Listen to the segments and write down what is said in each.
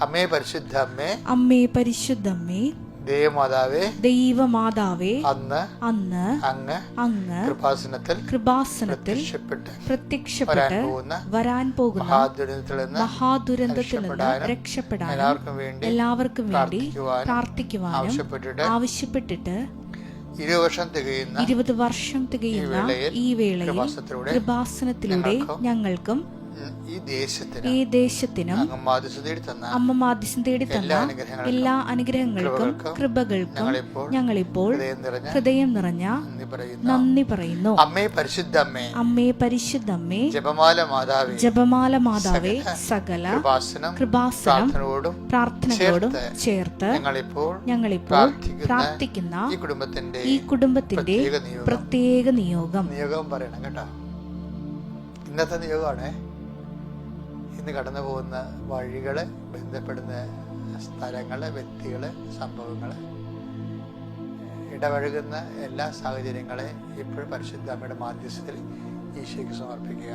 അമ്മേ പരിശുദ്ധ അമ്മേ അമ്മേ പരിശുദ്ധമ്മേ ദേവമാതാവേ ദൈവമാതാവേ അന്ന് അന്ന് അങ്ങ് അങ്ങ് കൃപാസനത്തിൽ കൃപാസനത്തിൽ പ്രത്യക്ഷപ്പെട്ട് വരാൻ പോകുന്ന മഹാദുരന്തത്തിൽ നിന്ന് രക്ഷപ്പെടാനും എല്ലാവർക്കും വേണ്ടി എല്ലാവർക്കും വേണ്ടി പ്രാർത്ഥിക്കുവാനും പ്രാർത്ഥിക്കുവാനും ആവശ്യപ്പെട്ടിട്ട് ആവശ്യപ്പെട്ടിട്ട് ഇരുപത് വർഷം തികയുന്ന ഇരുപത് വർഷം തികയുന്ന ഈ വേളയിൽ കൃപാസനത്തിലൂടെ ഞങ്ങൾക്കും ഈ ദേശത്തിന് അമ്മ മാധ്യസം തേടി തന്ന എല്ലാ അനുഗ്രഹങ്ങൾക്കും കൃപകൾക്കും ഞങ്ങളിപ്പോൾ ഹൃദയം നിറഞ്ഞ നന്ദി പറയുന്നു. അമ്മേ പരിശുദ്ധ അമ്മേ പരിശുദ്ധ അമ്മേ പരിശുദ്ധമ്മേ ജപമാല മാതാവേ ജപമാല മാതാവേ സകല കൃപാസനം പ്രാർത്ഥനകളോടും ചേർത്ത് ഞങ്ങളിപ്പോൾ ഞങ്ങളിപ്പോൾ പ്രാർത്ഥിക്കുന്ന ഈ കുടുംബത്തിന്റെ ഈ കുടുംബത്തിന്റെ പ്രത്യേക നിയോഗം. നിയോഗം പറയണം കേട്ടോ. ഇന്നത്തെ നിയോഗമാണ് ഇന്ന് കടന്നു പോകുന്ന വഴികൾ ബന്ധപ്പെടുന്ന സ്ഥലങ്ങൾ വ്യക്തികൾ സംഭവങ്ങൾ ഇടപഴകുന്ന എല്ലാ സാഹചര്യങ്ങളെ ഇപ്പോഴും പരിശുദ്ധ അമ്മയുടെ മാധ്യസ്ഥത്തിൽ ഈശോയ്ക്ക് സമർപ്പിക്കുക.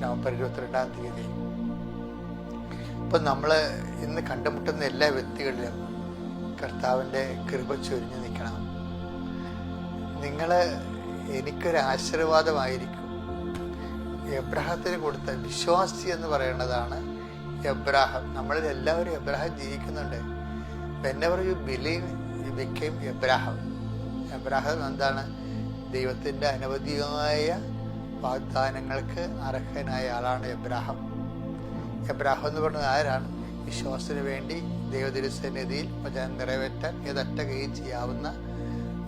നവംബർ ഇരുപത്തിരണ്ടാം തീയതി. ഇപ്പം നമ്മൾ ഇന്ന് കണ്ടുമുട്ടുന്ന എല്ലാ വ്യക്തികളിലും കർത്താവിന്റെ കൃപ ചൊരിഞ്ഞു നിൽക്കണം. നിങ്ങൾ എനിക്കൊരു ആശീർവാദമായിരിക്കും. എബ്രഹത്തിന് കൊടുത്ത വിശ്വാസി എന്ന് പറയുന്നതാണ് എബ്രാഹം. നമ്മളിൽ എല്ലാവരും എബ്രാഹം ജീവിക്കുന്നുണ്ട്. Whenever you believe you become Abraham. Abraham എന്താണ്? ദൈവത്തിന്റെ അനവധിയായ വാഗ്ദാനങ്ങൾക്ക് അർഹനായ ആളാണ് എബ്രാഹം. എബ്രാഹം എന്ന് പറഞ്ഞത് ആരാണ്? വിശ്വാസത്തിന് വേണ്ടി ദൈവതിരുസന്നിധിയിൽ വചനം നിറവേറ്റാൻ ഏതറ്റുകയും ചെയ്യാവുന്ന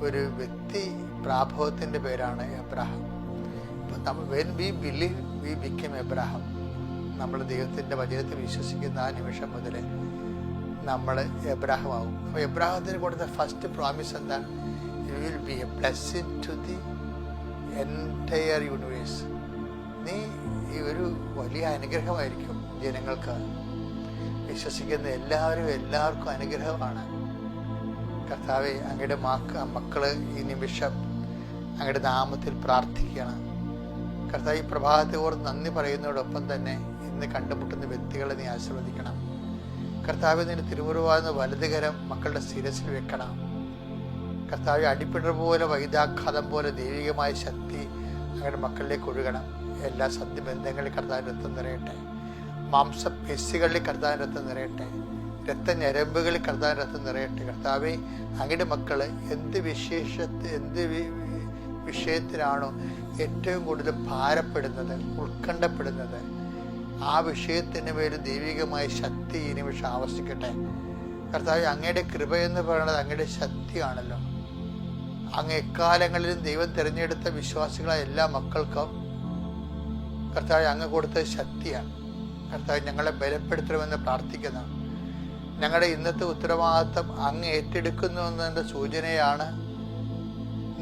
ഒരു വ്യക്തി പ്രാഭവത്തിന്റെ പേരാണ് Abraham. When we believe we become Abraham. നമ്മൾ ദൈവത്തിന്റെ വചനത്തിൽ വിശ്വസിക്കുന്ന ആ നിമിഷം മുതൽ നമ്മൾ എബ്രാഹമാവും. അപ്പോൾ എബ്രാഹത്തിന് കൊടുത്ത ഫസ്റ്റ് പ്രോമിസ് എന്താണ്? You will be a blessing to the entire universe നീ ഈ ഒരു വലിയ അനുഗ്രഹമായിരിക്കും ജനങ്ങൾക്ക്. വിശ്വസിക്കുന്ന എല്ലാവരും എല്ലാവർക്കും അനുഗ്രഹമാണ്. കർത്താവെ അങ്ങയുടെ മാക്ക മക്കൾ ഈ നിമിഷം അങ്ങയുടെ നാമത്തിൽ പ്രാർത്ഥിക്കണം കർത്താവ് ഈ പ്രഭാതത്തെ നന്ദി പറയുന്നതോടൊപ്പം തന്നെ ഇന്ന് കണ്ടുമുട്ടുന്ന വ്യക്തികളെ നീ ആശീർവദിക്കണം. കർത്താവ് നിന്റെ തിരുമുറുവാന്ന് വലതുകരം മക്കളുടെ ശിരസിൽ വെക്കണം. കർത്താവ് അടിപ്പിണർ പോലെ വൈദാഘാതം പോലെ ദൈവികമായ ശക്തി അങ്ങയുടെ മക്കളിലേക്ക് ഒഴുകണം. എല്ലാ സത്യബന്ധങ്ങളിൽ കർത്താവിന്റെ രക്തം നിറയട്ടെ. മാംസപേശികളിൽ കർത്താവിന്റെ രക്തം നിറയട്ടെ. രക്തഞരമ്പുകളിൽ കർത്താവിന്റെ രക്തം നിറയട്ടെ. കർത്താവെ അങ്ങയുടെ മക്കൾ എന്ത് വിശേഷ എന്ത് വി- വി- വിഷയത്തിലാണോ ഏറ്റവും കൂടുതൽ ഭാരപ്പെടുന്നത് ഉത്കണ്ഠപ്പെടുന്നത് ആ വിഷയത്തിന് മേൽ ദൈവികമായ ശക്തി ഈ നിമിഷം ആവശ്യിക്കട്ടെ കർത്താവ് അങ്ങയുടെ കൃപ എന്ന് പറയുന്നത് അങ്ങയുടെ ശക്തിയാണല്ലോ. അങ്ങ് എക്കാലങ്ങളിലും ദൈവം തിരഞ്ഞെടുത്ത വിശ്വാസികളായ എല്ലാ മക്കൾക്കും കർത്താവ് അങ്ങ് കൊടുത്ത ശക്തിയാണ്. കർത്താവ് ഞങ്ങളെ ബലപ്പെടുത്തണമെന്ന് പ്രാർത്ഥിക്കുന്നു. ഞങ്ങളുടെ ഇന്നത്തെ ഉത്തരവാദിത്വം അങ്ങ് ഏറ്റെടുക്കുന്നു എന്നതിന്റെ സൂചനയാണ്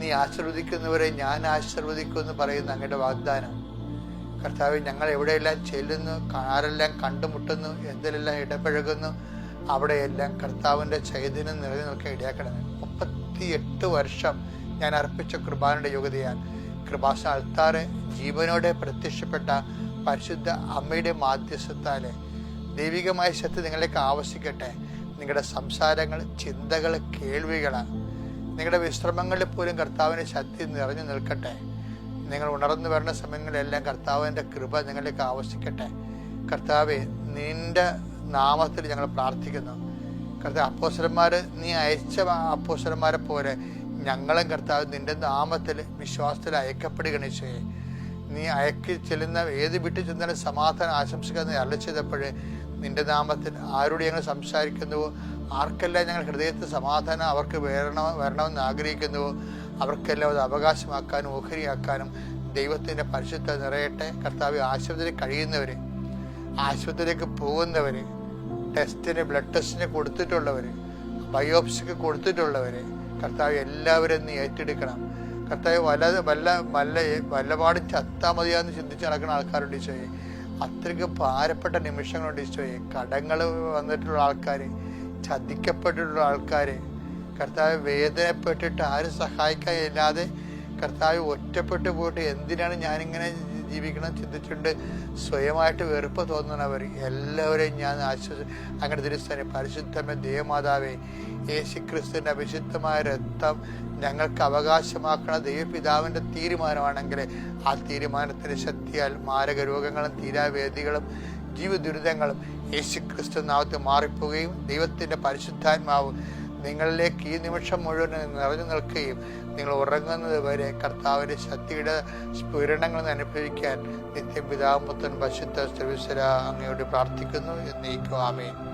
നീ ആശീർവദിക്കുന്നവരെ ഞാൻ ആശീർവദിക്കും എന്ന് പറയുന്ന അങ്ങയുടെ വാഗ്ദാനം. കർത്താവ് ഞങ്ങൾ എവിടെയെല്ലാം ചെല്ലുന്നു ആരെല്ലാം കണ്ടുമുട്ടുന്നു എന്തിലെല്ലാം ഇടപഴകുന്നു അവിടെയെല്ലാം കർത്താവിന്റെ ചൈതന്യം നിറഞ്ഞു നിൽക്കാൻ ഇടയാക്കണമേ. മുപ്പത്തി എട്ട് വർഷം ഞാൻ അർപ്പിച്ച കൃപാനയുടെ യോഗ്യതയാൽ കൃപാസ അൾത്താറ് ജീവനോടെ പ്രത്യക്ഷപ്പെട്ട പരിശുദ്ധ അമ്മയുടെ മാധ്യസ്ഥത്താലെ ദൈവികമായ ശക്തി നിങ്ങളിലേക്ക് ആവശ്യിക്കട്ടെ. നിങ്ങളുടെ സംസാരങ്ങൾ ചിന്തകൾ കേൾവികൾ നിങ്ങളുടെ വിശ്രമങ്ങളിൽ പോലും കർത്താവിന്റെ ശക്തി നിറഞ്ഞു നിൽക്കട്ടെ. നിങ്ങൾ ഉണർന്നു വരുന്ന സമയങ്ങളിലെല്ലാം കർത്താവിന്റെ കൃപ നിങ്ങളിലേക്ക് ആവശ്യിക്കട്ടെ. കർത്താവെ നിന്റെ നാമത്തിൽ ഞങ്ങൾ പ്രാർത്ഥിക്കുന്നു. കർത്താവ് അപ്പോസരന്മാർ നീ അയച്ച അപ്പോസരന്മാരെ പോലെ ഞങ്ങളും കർത്താവ് നിന്റെ നാമത്തിൽ വിശ്വാസത്തിൽ അയക്കപ്പെടുകയാണ് ചെയ്യേ നീ അയക്കി ചെല്ലുന്ന ഏത് വീട്ടിൽ ചെന്നാലും സമാധാനം ആശംസിക്കുന്ന അല്ല ചെയ്തപ്പോഴേ നിന്റെ നാമത്തിൽ ആരോട് ഞങ്ങൾ സംസാരിക്കുന്നുവോ? ആർക്കെല്ലാം ഞങ്ങൾ ഹൃദയത്തിൽ സമാധാനം അവർക്ക് വരണം വരണമെന്ന് ആഗ്രഹിക്കുന്നുവോ? അവർക്കെല്ലാം അത് അവകാശമാക്കാനും ഓഹരിയാക്കാനും ദൈവത്തിന്റെ പരിശുദ്ധ നിറയട്ടെ. കർത്താവ് ആശുപത്രിയിൽ കഴിയുന്നവർ ആശുപത്രിയിലേക്ക് പോകുന്നവർ ടെസ്റ്റിന് ബ്ലഡ് ടെസ്റ്റിന് കൊടുത്തിട്ടുള്ളവർ ബയോപ്സിക്ക് കൊടുത്തിട്ടുള്ളവർ കർത്താവ് എല്ലാവരും നീ ഏറ്റെടുക്കണം. കർത്താവ് വല്ല വല്ല വല്ല വല്ലപാട് ചത്താ മതിയാന്ന് ചിന്തിച്ച് നടക്കുന്ന ആൾക്കാരുണ്ട് ഈശോയെ. അത്രയ്ക്ക് ഭാരപ്പെട്ട നിമിഷങ്ങളുണ്ട് ഈശോയെ. കടങ്ങൾ വന്നിട്ടുള്ള ആൾക്കാർ ചതിക്കപ്പെട്ടിട്ടുള്ള ആൾക്കാർ കർത്താവ് വേദനപ്പെട്ടിട്ട് ആരും സഹായിക്കാൻ ഇല്ലാതെ കർത്താവ് ഒറ്റപ്പെട്ടു പോയിട്ട് എന്തിനാണ് ഞാനിങ്ങനെ ജീവിക്കണം ചിന്തിച്ചിട്ടുണ്ട്. സ്വയമായിട്ട് വെറുപ്പ് തോന്നുന്നവർ എല്ലാവരെയും ഞാൻ ആശ്വസി അങ്ങനെ തിരുസ്ഥാനെ പരിശുദ്ധമേ ദേവമാതാവേ യേശു ക്രിസ്തുവിന്റെ അഭിശുദ്ധമായ രക്തം ഞങ്ങൾക്ക് അവകാശമാക്കണ ദൈവപിതാവിന്റെ തീരുമാനമാണെങ്കിൽ ആ തീരുമാനത്തിന്റെ ശക്തിയാൽ മാരക രോഗങ്ങളും തീരാവേദികളും ജീവദുരിതങ്ങളും യേശു ക്രിസ്തു നാമത്തിൽ മാറിപ്പോവുകയും ദൈവത്തിന്റെ പരിശുദ്ധാത്മാവ് നിങ്ങളിലേക്ക് ഈ നിമിഷം മുഴുവൻ നിറഞ്ഞു നിൽക്കുകയും നിങ്ങൾ ഉറങ്ങുന്നത് വരെ കർത്താവിന്റെ ശക്തിയുടെ സ്ഫുരണങ്ങൾ അനുഭവിക്കാൻ നിത്യം പിതാമുത്തൻ പശുദ്ധ സർവീശ്വര അങ്ങയോട് പ്രാർത്ഥിക്കുന്നു. എന്നേക്കും. ആമേൻ.